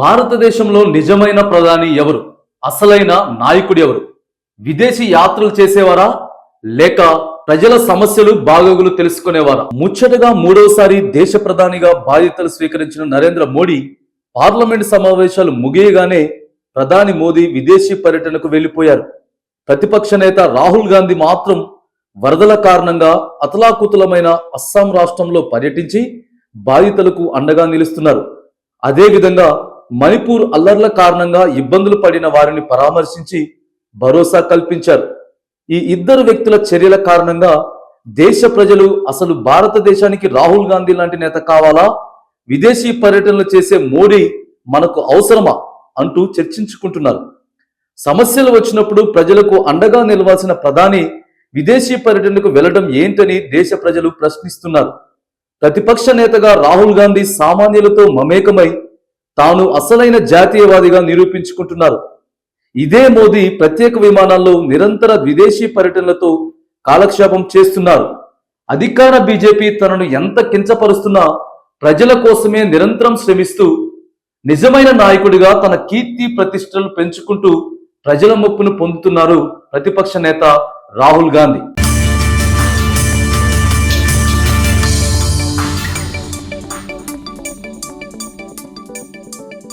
భారతదేశంలో నిజమైన ప్రధాని ఎవరు? అసలైన నాయకుడు ఎవరు? విదేశీ యాత్రలు చేసేవారా? లేక ప్రజల సమస్యలు బాగోగులు తెలుసుకునేవారా? ముచ్చటగా మూడవసారి దేశ ప్రధానిగా బాధ్యతలు స్వీకరించిన నరేంద్ర మోడీ పార్లమెంట్ సమావేశాలు ముగియగానే ప్రధాని మోదీ విదేశీ పర్యటనకు వెళ్ళిపోయారు ప్రతిపక్ష నేత రాహుల్ గాంధీ మాత్రం వరదల కారణంగా అతలాకుతలమైన అస్సాం రాష్ట్రంలో పర్యటించి బాధితులకు అండగా నిలుస్తున్నారు. అదేవిధంగా మణిపూర్ అల్లర్ల కారణంగా ఇబ్బందులు పడిన వారిని పరామర్శించి భరోసా కల్పించారు. ఈ ఇద్దరు వ్యక్తుల చర్యల కారణంగా దేశ ప్రజలు అసలు భారతదేశానికి రాహుల్ గాంధీ లాంటి నేత కావాలా? విదేశీ పర్యటనలు చేసే మోడీ మనకు అవసరమా? అంటూ చర్చించుకుంటున్నారు. సమస్యలు వచ్చినప్పుడు ప్రజలకు అండగా నిలవాల్సిన ప్రధాని విదేశీ పర్యటనకు వెళ్ళడం ఏంటని దేశ ప్రజలు ప్రశ్నిస్తున్నారు. ప్రతిపక్ష నేతగా రాహుల్ గాంధీ సామాన్యులతో మమేకమై తాను అసలైన జాతీయవాదిగా నిరూపించుకుంటున్నారు. ఇదే మోదీ ప్రత్యేక విమానాల్లో నిరంతర విదేశీ పర్యటనలతో కాలక్షేపం చేస్తున్నారు. అధికార బీజేపీ తనను ఎంత కించపరుస్తున్నా ప్రజల కోసమే నిరంతరం శ్రమిస్తూ నిజమైన నాయకుడిగా తన కీర్తి ప్రతిష్టలు పెంచుకుంటూ ప్రజల మొప్పును పొందుతున్నారు ప్రతిపక్ష నేత రాహుల్ గాంధీ.